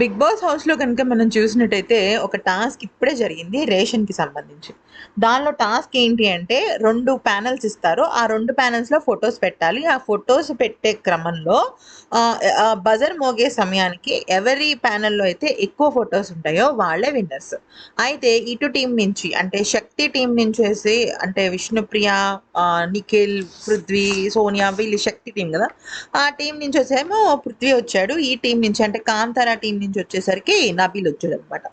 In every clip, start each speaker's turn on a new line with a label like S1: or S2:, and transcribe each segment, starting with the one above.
S1: Big boss హౌస్లో కనుక మనం చూసినట్టయితే ఒక టాస్క్ ఇప్పుడే జరిగింది రేషన్కి సంబంధించి. దానిలో టాస్క్ ఏంటి అంటే రెండు ప్యానల్స్ ఇస్తారు. ఆ రెండు ప్యానల్స్లో ఫొటోస్ పెట్టాలి. ఆ ఫొటోస్ పెట్టే క్రమంలో బజర్ మోగే సమయానికి ఎవరి ప్యానల్లో అయితే ఎక్కువ ఫొటోస్ ఉంటాయో వాళ్ళే విన్నర్స్. అయితే ఇటు టీం నుంచి అంటే శక్తి టీం నుంచి వేసి అంటే విష్ణుప్రియ నిఖిల్ పృథ్వీ సోనియా వీళ్ళు శక్తి టీం కదా. ఆ టీం నుంచి వచ్చేమో పృథ్వీ వచ్చాడు. ఈ టీం నుంచి అంటే కాంతారా టీం నుంచి వచ్చేసరికి నబీల్ వచ్చాడు అనమాట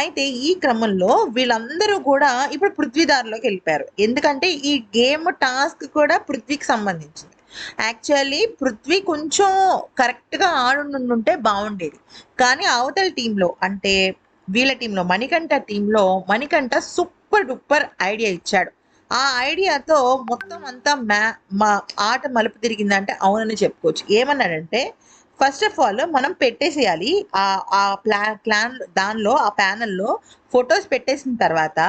S1: అయితే ఈ క్రమంలో వీళ్ళందరూ కూడా ఇప్పుడు పృథ్వీ దారిలోకి వెళ్ళిపోయారు. ఎందుకంటే ఈ గేమ్ టాస్క్ కూడా పృథ్వీకి సంబంధించింది. యాక్చువల్లీ పృథ్వీ కొంచెం కరెక్ట్గా ఆడుండుంటే బాగుండేది. కానీ అవతల టీంలో అంటే వీళ్ళ టీంలో మణికంఠ టీంలో మణికంఠ సూపర్ డూపర్ ఐడియా ఇచ్చాడు. ఆ ఐడియాతో మొత్తం అంతా మ్యా మా ఆట మలుపు తిరిగిందంటే అవునని చెప్పుకోవచ్చు. ఏమన్నాడంటే ఫస్ట్ ఆఫ్ ఆల్ మనం పెట్టేసేయాలి. ఆ ఆ ప్లా ప్లాన్ దానిలో ఆ ప్యానల్లో ఫొటోస్ పెట్టేసిన తర్వాత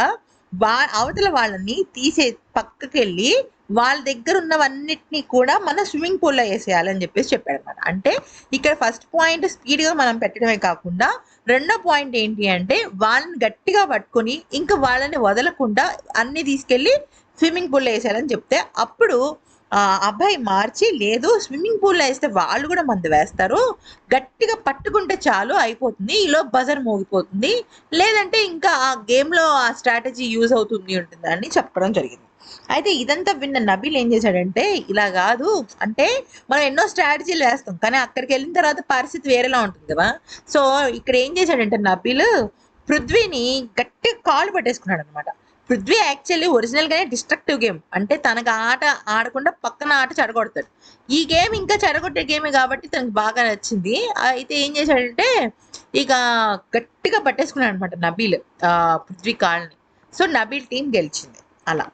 S1: వా అవతల వాళ్ళని తీసే పక్కకి వెళ్ళి వాళ్ళ దగ్గర ఉన్నవన్నిటిని కూడా మన స్విమ్మింగ్ పూల్లో వేసేయాలని చెప్పేసి చెప్పాడు అనమాట అంటే ఇక్కడ ఫస్ట్ పాయింట్ స్పీడ్గా మనం పెట్టడమే కాకుండా రెండో పాయింట్ ఏంటి అంటే వాళ్ళని గట్టిగా పట్టుకొని ఇంకా వాళ్ళని వదలకుండా అన్ని తీసుకెళ్ళి స్విమ్మింగ్ పూల్లో వేసేయాలని చెప్తే అప్పుడు అబ్బాయి మార్చి లేదు స్విమ్మింగ్ పూల్లో వేస్తే వాళ్ళు కూడా మందు వేస్తారు. గట్టిగా పట్టుకుంటే చాలు అయిపోతుంది ఈలో బజర్ మోగిపోతుంది. లేదంటే ఇంకా ఆ గేమ్లో ఆ స్ట్రాటజీ యూజ్ అవుతుంది ఉంటుందని అని చెప్పడం జరిగింది. అయితే ఇదంతా విన్న నబీల్ ఏం చేశాడంటే ఇలా కాదు అంటే మనం ఎన్నో స్ట్రాటజీలు వేస్తాం కానీ అక్కడికి వెళ్ళిన తర్వాత పరిస్థితి వేరేలా ఉంటుంది కదా. సో ఇక్కడ ఏం చేశాడంటే నబీల్ పృథ్వీని గట్టి కాలు పట్టేసుకున్నాడు అనమాట పృథ్వీ యాక్చువల్లీ ఒరిజినల్గానే డిస్ట్రక్టివ్ గేమ్ అంటే తనకు ఆట ఆడకుండా పక్కన ఆట చెడగొడతాడు. ఈ గేమ్ ఇంకా చెడగొట్టే గేమే కాబట్టి తనకు బాగా నచ్చింది. అయితే ఏం చేశాడంటే ఇక గట్టిగా పట్టేసుకున్నాడు అనమాట నబీల్ పృథ్వీ కాల్ని. సో నబీల్ టీం గెలిచింది. అలా.